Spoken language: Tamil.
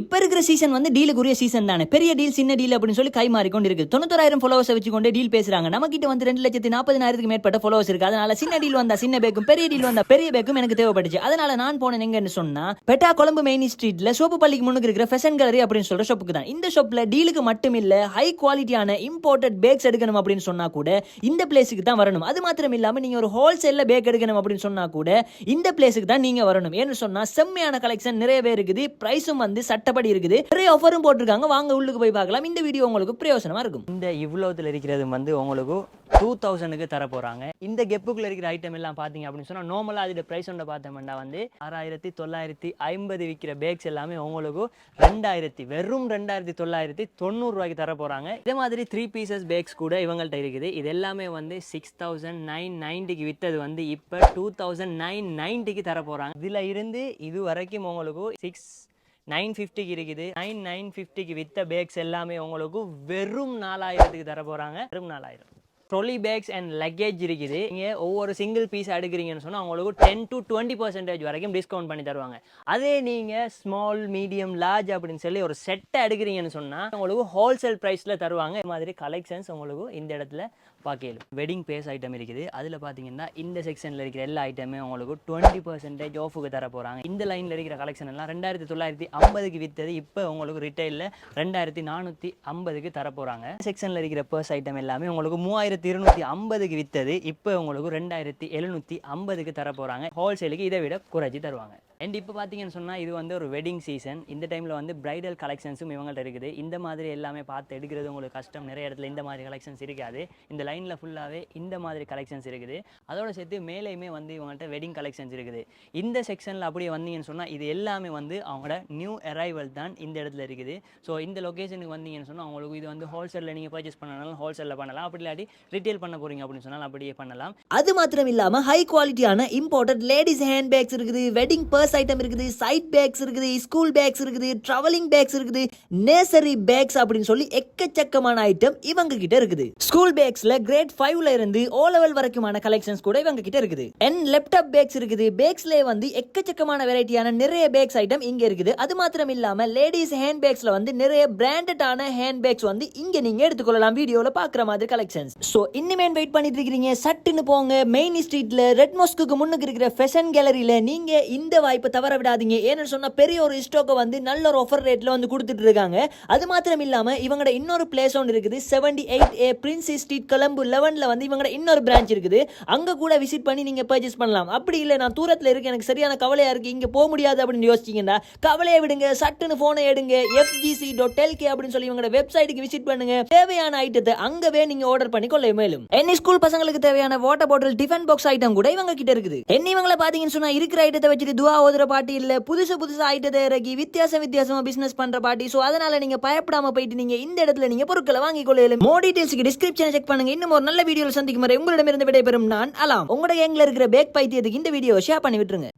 இப்ப இருக்கிற சீசன் வந்து டீலுக்குரிய சீசன் தானே. பெரிய டீல் சின்ன டீல் அப்படின்னு சொல்லி கை மாறி கொண்டு இருக்கு தொண்ணூத்தொராயிரம் ஃபாலோவர்ஸ் வச்சுக்கொண்டு டீல் பேசுறாங்க. நம்ம கிட்ட வந்து ரெண்டு லட்சத்தி நாற்பதாயிரத்துக்கு மேற்பட்ட ஃபாலோவர்ஸ் இருக்கு. அதனால சின்ன டீல் வந்தா சின்ன பேக்கும் பெரிய டீல் வந்தா பெரிய பேக்கும் எனக்கு தேவைப்பட்டுச்சு அதனால நான் போனேன் எங்கன்னு சொன்னா பெட்டா கொழம்பு மெயின் ஸ்ட்ரீட்ல சோப்பு பள்ளிக்கு முன்னுக்கு இருக்கிற ஃபெஷன் கேலரி அப்படின்னு சொல்ற ஷாப்புக்கு தான். இந்த ஷாப்ல டீலுக்கு மட்டும் இல்ல ஹை குவாலிட்டியான இம்போர்ட்டட் பேக்ஸ் எடுக்கணும் அப்படின்னு சொன்னா கூட இந்த பிளேஸுக்கு தான் வரணும். அது மாத்திரம் இல்லாம நீங்க ஒரு ஹோல்சேல்ல பேக் எடுக்கணும் அப்படின்னு சொன்னா கூட இந்த பிளேஸுக்கு தான் நீங்க வரணும். ஏன்னு சொன்னா செம்மையான கலெக்ஷன் நிறையவே இருக்குது. பிரைஸும் வந்து சட்டப்படி இருக்குது. நிறைய ஆஃபரும் போட்டிருக்காங்க. வாங்க உள்ளுக்கு போய் பார்க்கலாம். இந்த வீடியோ உங்களுக்கு பிரயோசனமா இருக்கும். இந்த இவ்வளவுல இருக்கிறது வந்து உங்களுக்கு டூ தௌசண்ட்க்கு தர போறாங்க. இந்த கெப்புக்குள்ள இருக்கிற ஐட்டம் எல்லாம் பாத்தீங்க அப்படின்னு சொன்னா நார்மலா அதோட பிரைஸ் ஒன்று பார்த்தோம்னா வந்து ஆறாயிரத்தி தொள்ளாயிரத்தி ஐம்பது விற்கிற பேக்ஸ் எல்லாமே உங்களுக்கு ரெண்டாயிரத்தி வெறும் ரெண்டாயிரத்தி தொள்ளாயிரத்தி தொண்ணூறுரூவாய்க்கு தர போறாங்க. இதே மாதிரி த்ரீ பீசஸ் பேக்ஸ் கூட இவங்கள்ட்ட இருக்குது. இது எல்லாமே வந்து சிக்ஸ் தௌசண்ட் நைன் நைன்ட்டிக்கு விற்றது வந்து இப்போ டூ தௌசண்ட் நைன் நைன்ட்டிக்கு தர போறாங்க. இதுல இருந்து இது வரைக்கும் உங்களுக்கு சிக்ஸ் நைன் ஃபிஃப்டிக்கு இருக்குது. நைன் நைன் ஃபிஃப்டிக்கு வித்த பேக்ஸ் எல்லாமே உங்களுக்கு வெறும் நாலாயிரத்துக்கு தர போகிறாங்க வெறும் நாலாயிரம். ட்ரொலி பேக்ஸ் அண்ட் லக்கேஜ் இருக்குது. நீங்கள் ஒவ்வொரு சிங்கிள் பீஸ் எடுக்கிறீங்கன்னு சொன்னால் உங்களுக்கு டென் டு டுவெண்ட்டி பர்சன்டேஜ் வரைக்கும் டிஸ்கவுண்ட் பண்ணி தருவாங்க. அதே நீங்கள் ஸ்மால் மீடியம் லார்ஜ் அப்படின்னு சொல்லி ஒரு செட்டை எடுக்கிறீங்கன்னு சொன்னால் உங்களுக்கு ஹோல்சேல் ப்ரைஸில் தருவாங்க. இது மாதிரி கலெக்ஷன்ஸ் உங்களுக்கு இந்த இடத்துல பார்க்கலாம் வெட்டிங் பேஸ் ஐட்டம் இருக்குது. அதில் பார்த்தீங்கன்னா இந்த செக்ஷனில் இருக்கிற எல்லா ஐட்டமே உங்களுக்கு டுவெண்ட்டி பர்சன்டேஜ் ஆஃபுக்கு தர போகிறாங்க இந்த லைனில் இருக்கிற கலெக்ஷன் எல்லாம் ரெண்டாயிரத்தி தொள்ளாயிரத்தி ஐம்பதுக்கு விற்றது இப்போ உங்களுக்கு ரிட்டைலில் ரெண்டாயிரத்தி நானூற்றி ஐம்பதுக்கு தர போகிறாங்க செக்ஷனில் இருக்கிற பர்ஸ் ஐட்டம் எல்லாமே உங்களுக்கு மூவாயிரத்தி இருநூற்றி ஐம்பதுக்கு விற்றது இப்போ உங்களுக்கு ரெண்டாயிரத்தி எழுநூற்றி ஐம்பதுக்கு தர போகிறாங்க ஹோல்சேலுக்கு இதை விட குறைச்சி தருவாங்க. அண்ட் இப்போ பார்த்தீங்கன்னு சொன்னால் இது வந்து ஒரு வெட்டிங் சீசன் இந்த டைமில் வந்து பிரைடல் கலெக்ஷன்ஸும் இவங்கள்ட்ட இருக்குது. இந்த மாதிரி எல்லாமே பார்த்து எடுக்கிறது உங்களுக்கு கஷ்டம். நிறைய இடத்துல இந்த மாதிரி கலெக்ஷன்ஸ் இருக்காது. இந்த லைனில் ஃபுல்லாகவே இந்த மாதிரி கலெக்ஷன்ஸ் இருக்குது. அதோட சேர்த்து மேலேயுமே வந்து இவங்கள்ட்ட வெட்டிங் கலெக்ஷன்ஸ் இருக்குது. இந்த செக்ஷனில் அப்படியே வந்தீங்கன்னு சொன்னால் இது எல்லாமே வந்து அவங்களோட நியூ அரைவல் தான் இந்த இடத்துல இருக்குது. ஸோ இந்த லொக்கேஷனுக்கு வந்தீங்கன்னு சொன்னால் உங்களுக்கு இது வந்து ஹோல்சேலில் நீங்கள் பர்ச்சேஸ் பண்ணனாலும் ஹோல்சேலில் பண்ணலாம். அப்படி இல்லாட்டி ரிட்டேல் பண்ண போகிறீங்க அப்படின்னு சொன்னால் அப்படியே பண்ணலாம். அது மாத்திரம் இல்லாமல் ஹை குவாலிட்டியான இம்போர்ட்டட் லேடிஸ் ஹேண்ட் பேக்ஸ் இருக்குது. வெட்டிங் பர்ஸ் ஐட்டம் இருக்குது சைட் பேக்ஸ் இருக்குது ஸ்கூல் பேக்ஸ் இருக்குது ட்ராவலிங் பேக்ஸ் இருக்குது நேசரி பேக்ஸ் அப்படின்னு சொல்லி எக்கச்சக்கமான ஐட்டம் இவங்க கிட்ட இருக்குது. ஸ்கூல் பேக்ஸ்ல கிரேட் ஃபைவ்ல இருந்து ஓ லெவல் வரைக்குமான கலெக்ஷன்ஸ் கூட இவங்க கிட்ட இருக்குது. அண்ட் லேப்டாப் பேக்ஸ் இருக்குது. பேக்ஸ்ல வந்து எக்கச்சக்கமான வெரைட்டியான நிறைய பேக்ஸ் ஐட்டம் இங்க இருக்குது. அது மாத்திரம் இல்லாம லேடிஸ் ஹேண்ட் பேக்ஸ்ல வந்து நிறைய பிராண்டடான ஹேண்ட் பேக்ஸ் வந்து இங்க நீங்க எடுத்துக்கொள்ளலாம் வீடியோல பாக்குற மாதிரி கலெக்ஷன்ஸ் சோ இனிமேல் வெயிட் பண்ணிட்டு இருக்கீங்க சட்டுன்னு போங்க. மெயின் ஸ்ட்ரீட்ல ரெட் மோஸ்க்கு முன்னுக்கு இருக்கிற ஃபெஷன் கேலரியில நீங்க இந்த வாய்ப்பு தவற விடாதீங்க. ஏன்னு சொன்னால் பெரிய ஒரு ஸ்டோக்கை வந்து நல்ல ஒரு ஆஃபர் ரேட்ல வந்து கொடுத்துட்டு இருக்காங்க. அது மாத்திரம் இல்லாம இவங்களோட இன்னொரு பிளேஸ் ஒன்று இருக்குது. Seventy eight A prince street Colombo லெவன்ல வந்து இவங்களோட இன்னொரு பிரான்ச் இருக்குது. அங்க கூட விசிட் பண்ணி நீங்க பர்ச்சேஸ் பண்ணலாம். அப்படி இல்லை நான் தூரத்துல இருக்கு எனக்கு சரியான கவலையா இருக்கு. இங்க போக முடியாது அப்படின்னு யோசிச்சீங்கன்னா கவலையை விடுங்க. சட்டுன்னு போனை எடுங்க. எஃப்ஜிசி டாட் எல்கே அப்படின்னு சொல்லி இவங்களோட வெப்சைட்டுக்கு விசிட் பண்ணுங்க. தேவையான ஐட்டத்தை அங்கவே நீங்க ஆர்டர் பண்ணி கொள்ள மேலும். என்ன ஸ்கூல் பசங்களுக்கு தேவையான water bottle tiffin box item கூட இவங்க கிட்ட இருக்குது. என்ன இவங்களை பாத்தீங்கன்னு சொன்னா இருக்கிற ஐட்டத்தை வச்சுட்டு துவா ஓதுற பாட்டி இல்ல. புதுசு புதுசு ஐட்டத்தை இறக்கி வித்தியாச வித்தியாசமா பிசினஸ் பண்ற பாட்டி. சோ அதனால நீங்க பயப்படாம போயிட்டு நீங்க இந்த இடத்துல நீங்க பொருட்களை வாங்கிக் கொள்ளையிலும் மோ டீடைல்ஸ்க்கு டிஸ்கிரிப்ஷனை செக் பண்ணுங்க. இன்னும் ஒரு நல்ல வீடியோல சந்திக்கும் வரை உங்களிடமிருந்து விடைபெறும் நான் அலாம் உங்களோட எங்க இருக்கிற பேக் பைத்தியத்துக்கு இந்த வீடியோ ஷேர் பண்ணி விட்டுருங்க.